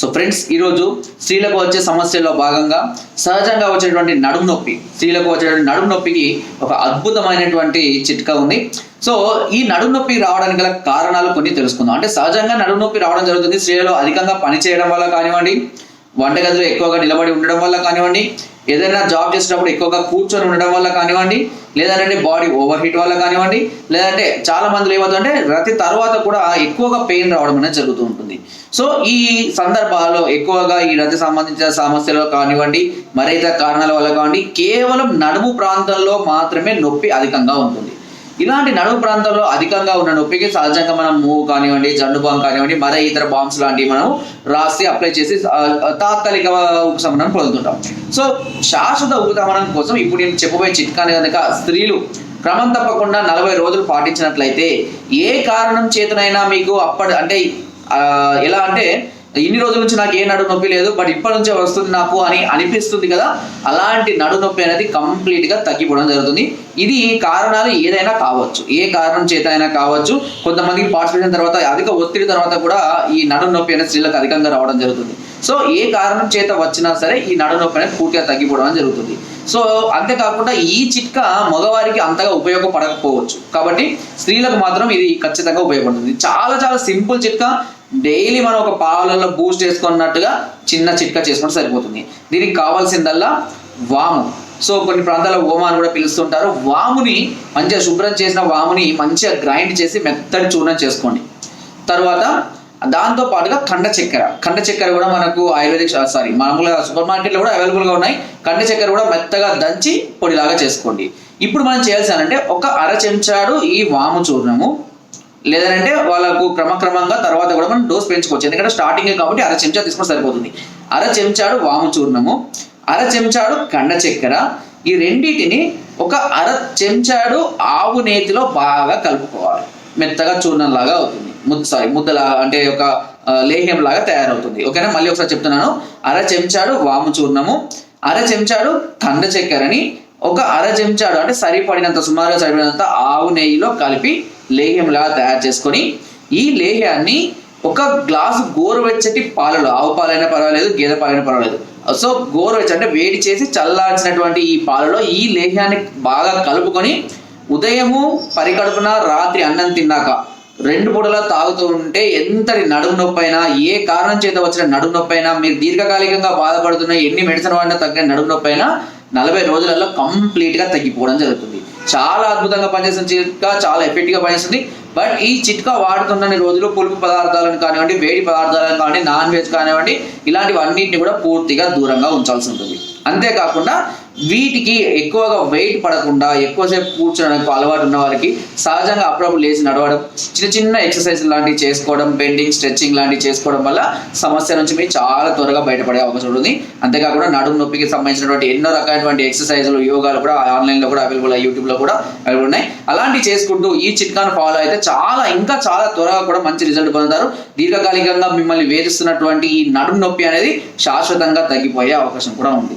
So friends ఈరోజు స్త్రీలకు వచ్చే సమస్యల్లో భాగంగా సహజంగా వచ్చేటువంటి నడుము నొప్పి స్త్రీలకు వచ్చేటువంటి నడుము నొప్పికి ఒక అద్భుతమైనటువంటి చిట్కా ఉంది. సో ఈ నడుము నొప్పి రావడానికి గల కారణాలు కొన్ని తెలుసుకుందాం. అంటే సహజంగా నడుము నొప్పి రావడం జరుగుతుంది స్త్రీలలో అధికంగా పని చేయడం వల్ల కానివ్వండి వంటగదిలో ఎక్కువగా నిలబడి ఉండడం వల్ల కానివ్వండి ఏదైనా జాబ్ చేసేటప్పుడు ఎక్కువగా కూర్చొని ఉండడం వల్ల కానివ్వండి లేదంటే బాడీ ఓవర్ హీట్ వల్ల కానివ్వండి లేదంటే చాలా మందిలో ఏమవుతుందంటే రతి తర్వాత కూడా ఎక్కువగా పెయిన్ రావడం అనేది జరుగుతూ ఉంటుంది. సో ఈ సందర్భాల్లో ఎక్కువగా ఈ రద్దు సంబంధించిన సమస్యలు కానివ్వండి మరైతే కారణాల వల్ల కానివ్వండి కేవలం నడుము ప్రాంతంలో మాత్రమే నొప్పి అధికంగా ఉంటుంది. ఇలాంటి నడుము ప్రాంతంలో అధికంగా ఉన్న నొప్పికి సహజంగా మనం మూవ్ కానివ్వండి జండు బాంబ్ కానివ్వండి మరే ఇతర బాంబ్స్ లాంటివి మనం రాసి అప్లై చేసి తాత్కాలిక ఉపశమనం పొందుతుంటాం. సో శాశ్వత ఉపశమనం కోసం ఇప్పుడు నేను చెప్పబోయే చిట్కాని కనుక స్త్రీలు క్రమం తప్పకుండా నలభై రోజులు పాటించినట్లయితే ఏ కారణం చేతనైనా మీకు అప్పటి అంటే ఎలా అంటే ఇన్ని రోజుల నుంచి నాకు ఏ నడు నొప్పి లేదు బట్ ఇప్పటి నుంచే వస్తుంది నాకు అని అనిపిస్తుంది కదా అలాంటి నడు నొప్పి అనేది కంప్లీట్గా తగ్గిపోవడం జరుగుతుంది. ఇది కారణాలు ఏదైనా కావచ్చు. ఏ కారణం చేత అయినా కావచ్చు. కొంతమందికి పార్టిసిపేషన్ తర్వాత అధిక ఒత్తిడి తర్వాత కూడా ఈ నడు నొప్పి అనేది స్త్రీలకు అధికంగా రావడం జరుగుతుంది. సో ఏ కారణం చేత వచ్చినా సరే ఈ నడు నొప్పి అనేది పూర్తిగా తగ్గిపోవడం జరుగుతుంది. సో అంతేకాకుండా ఈ చిట్కా మగవారికి అంతగా ఉపయోగపడకపోవచ్చు. కాబట్టి స్త్రీలకు మాత్రం ఇది ఖచ్చితంగా ఉపయోగపడుతుంది. చాలా చాలా సింపుల్ చిట్కా. డైలీ మనం ఒక పాలలో బూస్ట్ చేసుకున్నట్టుగా చిన్న చిట్కా చేసుకుంటే సరిపోతుంది. దీనికి కావాల్సిందల్లా వాము. సో కొన్ని ప్రాంతాల్లో ఓమా అని కూడా పిలుస్తుంటారు. వాముని మంచిగా శుభ్రం చేసిన వాముని మంచిగా గ్రైండ్ చేసి మెత్తడి చూర్ణం చేసుకోండి. తర్వాత దాంతో పాటుగా కండ చక్కెర. కండ చక్కెర కూడా మనకు ఆయుర్వేదిక్ సారీ మామూలుగా సూపర్ మార్కెట్లో కూడా అవైలబుల్గా ఉన్నాయి. కండ చక్కెర కూడా మెత్తగా దంచి పొడిలాగా చేసుకోండి. ఇప్పుడు మనం చేయాల్సిందంటే ఒక అర చెంచాడు ఈ వాము చూర్ణము. లేదంటే వాళ్ళకు క్రమక్రమంగా తర్వాత కూడా మనం డోస్ పెంచుకోవచ్చు. ఎందుకంటే స్టార్టింగ్ కాబట్టి అర చెంచా తీసుకుంటే సరిపోతుంది. అర చెంచాడు వాము చూర్ణము అర చెంచాడు కండ చక్కెర ఈ రెండింటిని ఒక అర చెంచాడు ఆవు నేతిలో బాగా కలుపుకోవాలి. మెత్తగా చూర్ణం లాగా అవుతుంది. ముద్ద సారీ ముద్దలా అంటే ఒక లేహ్యం లాగా తయారవుతుంది. ఓకేనా? మళ్ళీ ఒకసారి చెప్తున్నాను. అర చెంచాడు వాము చూర్ణము అర చెంచాడు కండ చక్కెరని ఒక అర చెంచాడు అంటే సరిపడినంత సుమారుగా సరిపడినంత ఆవు నెయ్యిలో కలిపి లేహ్యంలా తయారు చేసుకొని ఈ లేహ్యాన్ని ఒక గ్లాసు గోరువెచ్చటి పాలలో ఆవు పాలైనా పర్వాలేదు గేదె పాలైనా పర్వాలేదు. సో గోరువెచ్చ అంటే వేడి చేసి చల్లార్చినటువంటి ఈ పాలలో ఈ లేహ్యాన్ని బాగా కలుపుకొని ఉదయము పరికడుపున రాత్రి అన్నం తిన్నాక రెండు పూటలా తాగుతూ ఉంటే ఎంతటి నడుము నొప్పి అయినా ఏ కారణం చేత వచ్చిన నడుము నొప్పి అయినా మీరు దీర్ఘకాలికంగా బాధపడుతున్న ఎన్ని మెడిసిన్ వాడినా తగ్గిన నడుము నొప్పి అయినా నలభై రోజులలో కంప్లీట్గా తగ్గిపోవడం జరుగుతుంది. చాలా అద్భుతంగా పనిచేసిన చిట్కా చాలా ఎఫెక్ట్గా పనిచేస్తుంది. బట్ ఈ చిట్కా వాడుతున్న రోజులు పులుపు పదార్థాలను కానివ్వండి వేడి పదార్థాలను కానివ్వండి నాన్ వెజ్ కానివ్వండి ఇలాంటివన్నింటిని కూడా పూర్తిగా దూరంగా ఉంచాల్సి ఉంటుంది. అంతేకాకుండా వీటికి ఎక్కువగా వెయిట్ పడకుండా ఎక్కువసేపు కూర్చోడానికి అలవాటు ఉన్న వారికి సహజంగా అప్పుడప్పుడు లేచి నడవడం చిన్న చిన్న ఎక్సర్సైజ్ లాంటివి చేసుకోవడం బెండింగ్ స్ట్రెచ్చింగ్ లాంటివి చేసుకోవడం వల్ల సమస్య నుంచి మీరు చాలా త్వరగా బయటపడే అవకాశం ఉంటుంది. అంతేకాకుండా నడుము నొప్పికి సంబంధించినటువంటి ఎన్నో రకాలైనటువంటి ఎక్సర్సైజులు యోగాలు కూడా ఆన్లైన్లో కూడా అవైలబుల్ యూట్యూబ్లో కూడా అవైలబుల్ ఉన్నాయి. అలాంటివి చేసుకుంటూ ఈ చిట్కాను ఫాలో అయితే చాలా ఇంకా చాలా త్వరగా కూడా మంచి రిజల్ట్ పొందుతారు. దీర్ఘకాలికంగా మిమ్మల్ని వేధిస్తున్నటువంటి ఈ నడుము నొప్పి అనేది శాశ్వతంగా తగ్గిపోయే అవకాశం కూడా ఉంది.